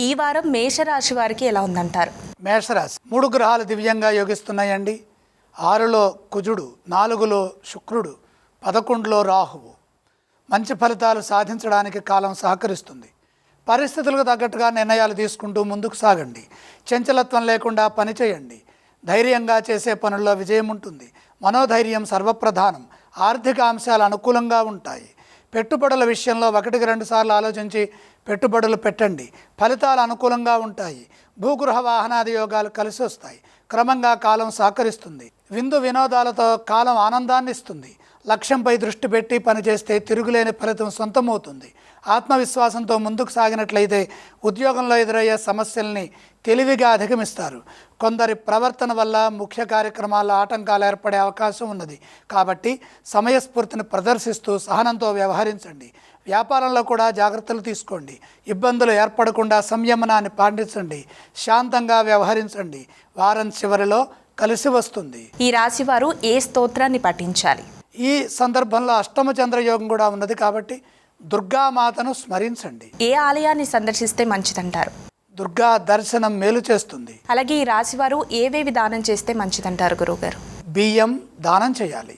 ఈ వారం మేషరాశి వారికి ఎలా ఉందంటారు? మేషరాశి మూడు గ్రహాలు దివ్యంగా యోగిస్తున్నాయండి. ఆరులో కుజుడు నాలుగులో శుక్రుడు పదకొండులో రాహువు. మంచి ఫలితాలు సాధించడానికి కాలం సహకరిస్తుంది. పరిస్థితులకు తగ్గట్టుగా నిర్ణయాలు తీసుకుంటూ ముందుకు సాగండి. చంచలత్వం లేకుండా పని చేయండి. ధైర్యంగా చేసే పనుల్లో విజయం ఉంటుంది. మనోధైర్యం సర్వప్రధానం. ఆర్థిక అంశాలు అనుకూలంగా ఉంటాయి. పెట్టుబడుల విషయంలో ఒకటికి రెండు సార్లు ఆలోచించి పెట్టుబడులు పెట్టండి. ఫలితాలు అనుకూలంగా ఉంటాయి. భూగృహ వాహనాది యోగాలు కలిసి వస్తాయి. క్రమంగా కాలం సహకరిస్తుంది. విందు వినోదాలతో కాలం ఆనందాన్ని ఇస్తుంది లక్ష్యంపై దృష్టి పెట్టి పనిచేస్తే తిరుగులేని ఫలితం సొంతమవుతుంది. ఆత్మవిశ్వాసంతో ముందుకు సాగినట్లయితే ఉద్యోగంలో ఎదురయ్యే సమస్యల్ని తెలివిగా అధిగమిస్తారు. కొందరి ప్రవర్తన వల్ల ముఖ్య కార్యక్రమాల్లో ఆటంకాలు ఏర్పడే అవకాశం ఉన్నది. కాబట్టి సమయస్ఫూర్తిని ప్రదర్శిస్తూ సహనంతో వ్యవహరించండి. వ్యాపారంలో కూడా జాగ్రత్తలు తీసుకోండి. ఇబ్బందులు ఏర్పడకుండా సంయమనాన్ని పాటించండి. శాంతంగా వ్యవహరించండి. వారం చివరిలో కలిసి వస్తుంది. ఈ రాశి వారు ఏ స్తోత్రాన్ని పఠించాలి? ఈ సందర్భంలో అష్టమ చంద్ర యోగం కూడా ఉన్నది కాబట్టి దుర్గామాతను స్మరించండి. ఏ ఆలయాన్ని సందర్శిస్తే మంచిదంటారు? దుర్గా దర్శనం మేలు చేస్తుంది. అలాగే ఈ రాశి వారు ఏవేవి దానం చేస్తే మంచిదంటారు గురువుగారు? బియ్యం దానం చేయాలి.